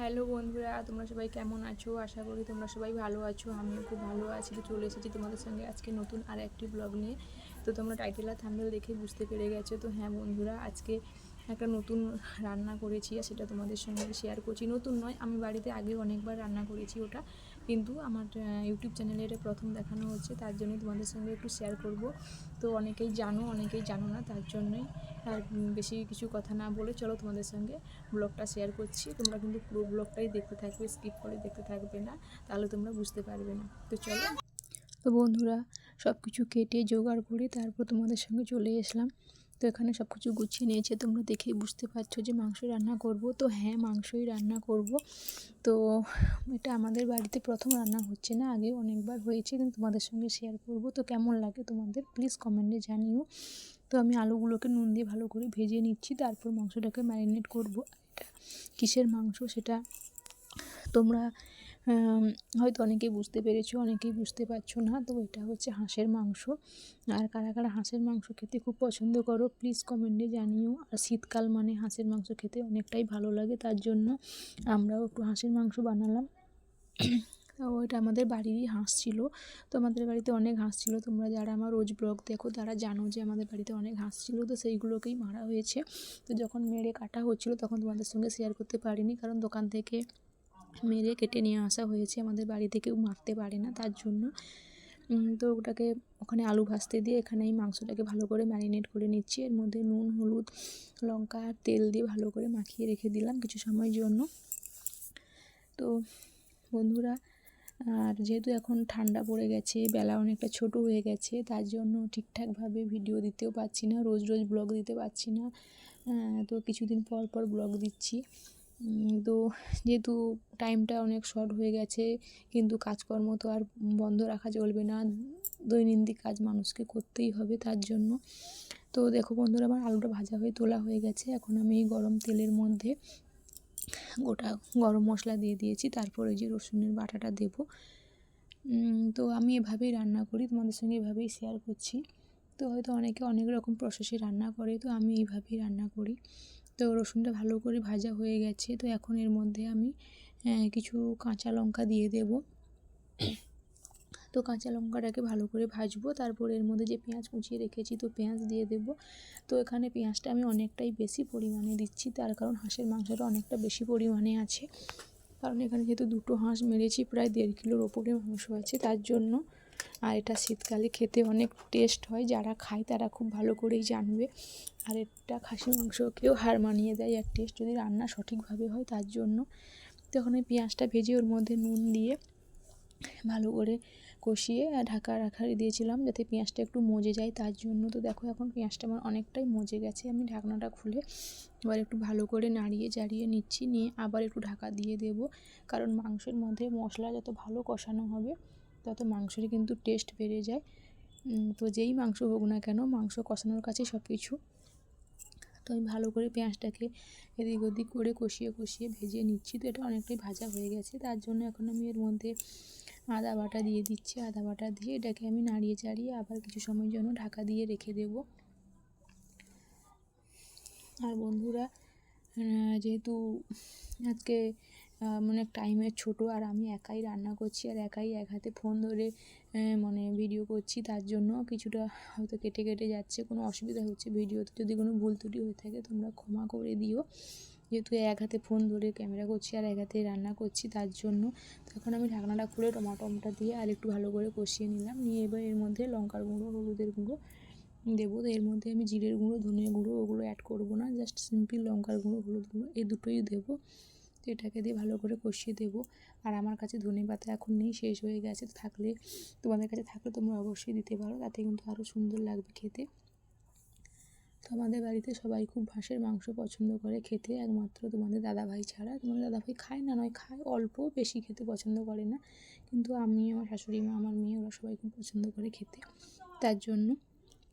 Hello বন্ধুরা, তোমরা সবাই কেমন আছো? আশা করি তোমরা সবাই ভালো আছো, আমিও খুব ভালো আছি। তো চলে এসেছি তোমাদের সঙ্গে আজকে নতুন আর একটি ব্লগ নিয়ে। তো তোমরা টাইটেল আর থাম্বেল দেখে বুঝতে পেরে গেছো। তো হ্যাঁ বন্ধুরা, আজকে একটা নতুন রান্না করেছি আর সেটা তোমাদের সঙ্গে শেয়ার করছি। নতুন নয়, আমি বাড়িতে আগে অনেকবার রান্না করেছি ওটা। কিন্তু আমার ইউটিউব চ্যানেলে এটা প্রথম দেখানো হচ্ছে, তার জন্যই তোমাদের সঙ্গে একটু শেয়ার করব। তো অনেকেই জানো অনেকেই জানো না, তার জন্যই আর বেশি কিছু কথা না বলে চলো তোমাদের সঙ্গে ব্লগটা শেয়ার করছি। তোমরা কিন্তু পুরো ব্লগটাই দেখতে থাকবে স্কিপ করে দেখতে থাকবে না, তাহলে তোমরা বুঝতে পারবে না। তো চলো। তো বন্ধুরা সব কিছু কেটে জোগাড় করে তারপর তোমাদের সঙ্গে চলে এসলাম। তো এখানে সব কিছু গুছিয়ে নিয়েছে, তোমরা দেখেই বুঝতে পারছ যে মাংস রান্না করব। তো হ্যাঁ মাংসই রান্না করব। তো এটা আমাদের বাড়িতে প্রথম রান্না হচ্ছে না, আগে অনেকবার হয়েছে, কিন্তু তোমাদের সঙ্গে শেয়ার করব। তো কেমন লাগে তোমাদের প্লিজ কমেন্টে জানিও। তো আমি আলুগুলোকে নুন দিয়ে ভালো করে ভেজে নিচ্ছি, তারপর মাংসটাকে ম্যারিনেট করব। এটা কিসের মাংস সেটা তোমরা হয়তো অনেকেই বুঝতে পেরেছ, অনেকেই বুঝতে পারছ না। তো এটা হচ্ছে হাঁসের মাংস। আর কারা কারা হাঁসের মাংস খেতে খুব পছন্দ করো প্লিজ কমেন্টে জানিও। আর শীতকাল মানে হাঁসের মাংস খেতে অনেকটাই ভালো লাগে, তার জন্য আমরাও একটু হাঁসের মাংস বানালাম। এটা আমাদের বাড়িরই হাঁস ছিল। তো আমাদের বাড়িতে অনেক হাঁস ছিল। তোমরা যারা আমার রোজ ব্লগ দেখো, তারা জানো যে আমাদের বাড়িতে অনেক হাঁস ছিল। তো সেইগুলোকেই মারা হয়েছে। তো যখন মেরে কাটা হচ্ছিল, তখন তোমাদের সঙ্গে শেয়ার করতে পারিনি। কারণ দোকান থেকে মেরে কেটে নিয়ে আসা হয়েছে। আমাদের বাড়িতে কেউ মারতে পারে না তার জন্য। তো ওটাকে ওখানে আলু ভাজতে দিয়ে এখানে এই মাংসটাকে ভালো করে ম্যারিনেট করে নিচ্ছি। এর মধ্যে নুন, হলুদ, লঙ্কা আর তেল দিয়ে ভালো করে মাখিয়ে রেখে দিলাম কিছু সময়ের জন্য। তো বন্ধুরা, আর যেহেতু এখন ঠান্ডা পড়ে গেছে, বেলা অনেকটা ছোট হয়ে গেছে, তার জন্য ঠিকঠাকভাবে ভিডিও দিতেও পারছি না, রোজ রোজ ব্লগ দিতে পারছি না। তো কিছুদিন পর পর ব্লগ দিচ্ছি। তো যেহেতু টাইমটা অনেক শর্ট হয়ে গেছে, কিন্তু কাজকর্ম তো আর বন্ধ রাখা চলবে না। দৈনন্দিন কাজ মানুষকে করতেই হবে তার জন্য। তো দেখো বন্ধুরা, আমার আলুটা ভাজা হয়ে তোলা হয়ে গেছে। এখন আমি গরম তেলের মধ্যে গোটা গরম মশলা দিয়ে দিয়েছি। তারপরে যে রসুনের বাটাটা দেব। তো আমি এভাবেই রান্না করি, তোমাদের সঙ্গে এভাবেই শেয়ার করছি। তো হয়তো অনেকে অনেক রকম প্রসেসে রান্না করে, তো আমি এইভাবেই রান্না করি। তো রসুনটা ভালো করে ভাজা হয়ে গেছে। তো এখন এর মধ্যে আমি কিছু কাঁচা লঙ্কা দিয়ে দেব। তো কাঁচা লঙ্কাটাকে ভালো করে ভাজবো। তারপর এর মধ্যে যে পেঁয়াজ কুচিয়ে রেখেছি, তো পেঁয়াজ দিয়ে দেব। তো এখানে পেঁয়াজটা আমি অনেকটাই বেশি পরিমাণে দিচ্ছি। তার কারণ হাঁসের মাংসটা অনেকটা বেশি পরিমাণে আছে। কারণ এখানে যেহেতু দুটো হাঁস মেরেছি, প্রায় দেড় কিলোর ওপরে মাংস আছে। তার জন্য আর এটা শীতকালে খেতে অনেক টেস্ট হয়, যারা খায় তারা খুব ভালো করেই জানবে। আর এটা খাসি মাংসকেও হার মানিয়ে দেয় আর টেস্ট যদি রান্না সঠিকভাবে হয় তার জন্য। তখন ওই পেঁয়াজটা ভেজে ওর মধ্যে নুন দিয়ে ভালো করে কষিয়ে ঢাকা রাখা দিয়েছিলাম যাতে পেঁয়াজটা একটু মজে যায় তার জন্য। তো দেখো এখন পেঁয়াজটা আমার অনেকটাই মজে গেছে, আমি ঢাকনাটা খুলে এবার একটু ভালো করে নাড়িয়ে জাড়িয়ে নিচ্ছি, নিয়ে আবার একটু ঢাকা দিয়ে দেব। কারণ মাংসের মধ্যে মশলা যত ভালো কষানো হবে তত মাংসের কিন্তু টেস্ট বেড়ে যায়। তো যেই মাংস হোক না কেন, মাংস কষানোর কাছে সব কিছু তো আমি ভালো করে পেঁয়াজটাকে এদিক ওদিক করে কষিয়ে কষিয়ে ভেজে নিচ্ছি। তো এটা অনেকটাই ভাজা হয়ে গেছে। তার জন্য এখন আমি এর মধ্যে আদা বাটা দিয়ে দিচ্ছি। আদা বাটা দিয়ে এটাকে আমি নাড়িয়ে চাড়িয়ে আবার কিছু সময়ের জন্য ঢাকা দিয়ে রেখে দেব। আর বন্ধুরা যেহেতু আজকে অনেক টাইমের ছোট আর আমি একাই রান্না করছি আর একাই এক হাতে ফোন ধরে মানে ভিডিও করছি, তার জন্য কিছুটা হয়তো কেটে কেটে যাচ্ছে, কোনো অসুবিধা হচ্ছে ভিডিওতে যদি কোনো ভুল ত্রুটি হয়ে থাকে তোমরা ক্ষমা করে দিও। যেহেতু এক হাতে ফোন ধরে ক্যামেরা করছি আর এক হাতে রান্না করছি, তার জন্য। তখন আমি ঢাকনাটা খুলে টমাটোমটা দিয়ে আর একটু ভালো করে কষিয়ে নিলাম। নিয়ে এবার এর মধ্যে লঙ্কার গুঁড়ো, হলুদের গুঁড়ো দেবো। এর মধ্যে আমি জিরের গুঁড়ো, ধনে গুঁড়ো ওগুলো অ্যাড করব না জাস্ট সিম্পল লঙ্কার গুঁড়ো, হলুদ গুঁড়ো, এই দুটোই দেবো। তো এটাকে দিয়ে ভালো করে কষিয়ে দেবো। আর আমার কাছে ধনে পাতা এখন নেই, শেষ হয়ে গেছে। থাকলে তোমাদের কাছে থাকলে তোমরা অবশ্যই দিতে পারো, তাতে কিন্তু আরও সুন্দর লাগবে খেতে। তো আমাদের বাড়িতে সবাই খুব হাঁসের মাংস পছন্দ করে খেতে, একমাত্র তোমাদের দাদাভাই ছাড়া। তোমাদের দাদাভাই খায় না, নয়, খায় অল্প, বেশি খেতে পছন্দ করে না। কিন্তু আমি, আমার শাশুড়ি মা, আমার মেয়ে, ওরা সবাই খুব পছন্দ করে খেতে। তার জন্য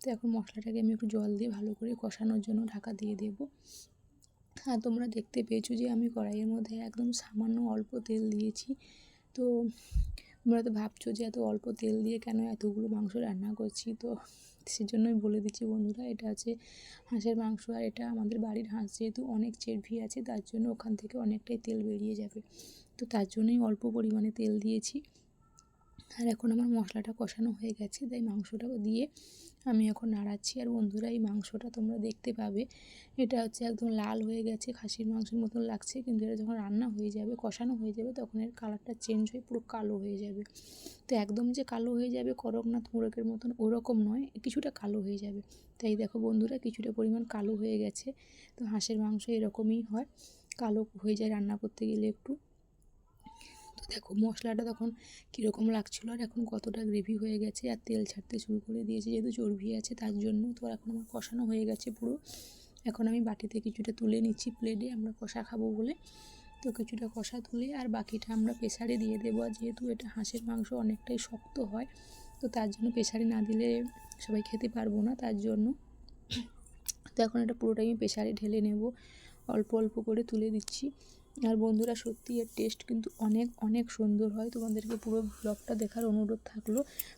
তো এখন মশলাটাকে আমি একটু জল দিয়ে ভালো করে কষানোর জন্য ঢাকা দিয়ে দেবো। হ্যাঁ তোমরা দেখতে পেয়েছ যে আমি কড়াইয়ের মধ্যে একদম সামান্য অল্প তেল দিয়েছি। তো তোমরা তো ভাবছ যে এত অল্প তেল দিয়ে কেন এতগুলো মাংস রান্না করছি? তো সেজন্যই বলে দিচ্ছি বন্ধুরা, এটা হচ্ছে হাঁসের মাংস আর এটা আমাদের বাড়ির হাঁস যেহেতু অনেক চেরভি আছে, তার জন্য ওখান থেকে অনেকটাই তেল বেরিয়ে যাবে। তো তার জন্যই অল্প পরিমাণে তেল দিয়েছি। আর এখন আমার মশলাটা কষানো হয়ে গেছে, তাই মাংসটাও দিয়ে আমি এখন নাড়াচ্ছি আর বন্ধুরা এই মাংসটা তোমরা দেখতে পাবে। এটা হচ্ছে একদম লাল হয়ে গেছে, খাসির মাংসের মতন লাগছে, কিন্তু এটা যখন রান্না হয়ে যাবে, কষানো হয়ে যাবে, তখন এর কালারটা চেঞ্জ হয়ে পুরো কালো হয়ে যাবে। তো একদম যে কালো হয়ে যাবে করকনাথ মোরগের মতন ওরকম নয়, কিছুটা কালো হয়ে যাবে। তাই দেখো বন্ধুরা, কিছুটা পরিমাণ কালো হয়ে গেছে। তো হাঁসের মাংস এরকমই হয়, কালো হয়ে যায় রান্না করতে গেলে একটু। দেখো মশলাটা তখন কীরকম লাগছিল আর এখন কতটা গ্রেভি হয়ে গেছে আর তেল ছাড়তে শুরু করে দিয়েছে, যেহেতু চর্বি আছে তার জন্য তো এখন আমার কষানো হয়ে গেছে পুরো। এখন আমি বাটিতে কিছুটা তুলে নিচ্ছি প্লেটে আমরা কষা খাব বলে। তো কিছুটা কষা তুলে আর বাকিটা আমরা প্রেসারে দিয়ে দেবো। আর যেহেতু এটা হাঁসের মাংস অনেকটাই শক্ত হয়, তো তার জন্য প্রেসারে না দিলে সবাই খেতে পারব না, তার জন্য। তো এখন এটা পুরোটাই আমি প্রেসারে ঢেলে নেব। অল্প অল্প করে তুলে দিচ্ছি। আর বন্ধুরা সত্যি এর টেস্ট কিন্তু অনেক অনেক সুন্দর হয়। তোমাদেরকে পুরো ব্লগটা দেখার অনুরোধ থাকল।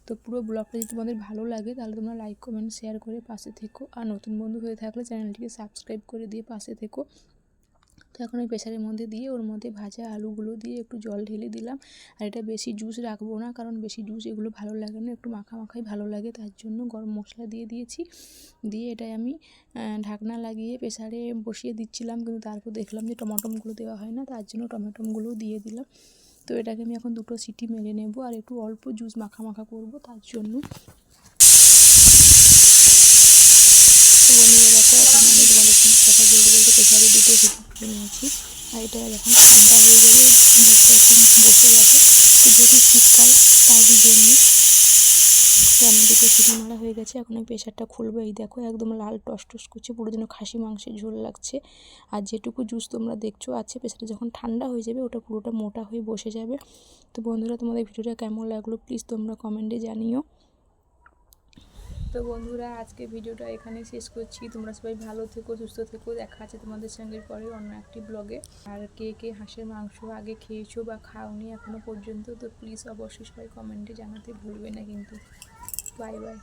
তো পুরো ব্লগটা যদি তোমাদের ভালো লাগে, তাহলে তোমরা লাইক কমেন্ট শেয়ার করে পাশে থেকো। আর নতুন বন্ধু হয়ে থাকলে চ্যানেলটিকে সাবস্ক্রাইব করে দিয়ে পাশে থেকো। তো এখন ওই প্রেশারের মধ্যে দিয়ে, ওর মধ্যে ভাজা আলুগুলো দিয়ে একটু জল ঢেলে দিলাম। আর এটা বেশি জুস রাখব না, কারণ বেশি জুস এগুলো ভালো লাগে না, একটু মাখা মাখাই ভালো লাগে। তার জন্য গরম মশলা দিয়ে দিয়েছি। দিয়ে এটাই আমি ঢাকনা লাগিয়ে প্রেসারে বসিয়ে দিচ্ছিলাম, কিন্তু তারপর দেখলাম যে টমাটমগুলো দেওয়া হয় না, তার জন্য টমেটোগুলো দিয়ে দিলাম। তো এটাকে আমি এখন দুটো সিটি মেরে নেব, আর একটু অল্প জুস মাখা মাখা করব, তার জন্য তো বন্ধুরা দেখো এখন আমি তোমাদের সঙ্গে কথা বলতে বলতে প্রেসারে দুটো নিয়েছি আর এটা যখন ঠান্ডা হয়ে একটু এখন বসে যাবে তো যেহেতু শীতকাল তারই জন্য তো আমার দুটো সিটি মারা হয়ে গেছে। এখন আমি প্রেশারটা খুলবো। এই দেখো, একদম লাল টস টস করছে, পুরো যেন খাসি মাংসের ঝোল লাগছে। আর যেটুকু জুস তোমরা দেখছ, আছে প্রেশারটা যখন ঠান্ডা হয়ে যাবে, ওটা পুরোটা মোটা হয়ে বসে যাবে। তো বন্ধুরা, তোমাদের ভিডিওটা কেমন লাগল প্লিজ তোমরা কমেন্টে জানিও। তো বন্ধুরা, আজকে ভিডিওটা এখানে শেষ করছি। তোমরা সবাই ভালো থেকো, সুস্থ থেকো। দেখা আছে তোমাদের সঙ্গে পরে অন্য একটি ব্লগে আর কে কে হাঁসের মাংস আগে খেয়েছো বা খাওনি এখনও পর্যন্ত, তো প্লিজ অবশ্যই সবাই কমেন্টে জানাতে ভুলবে না কিন্তু। Bye bye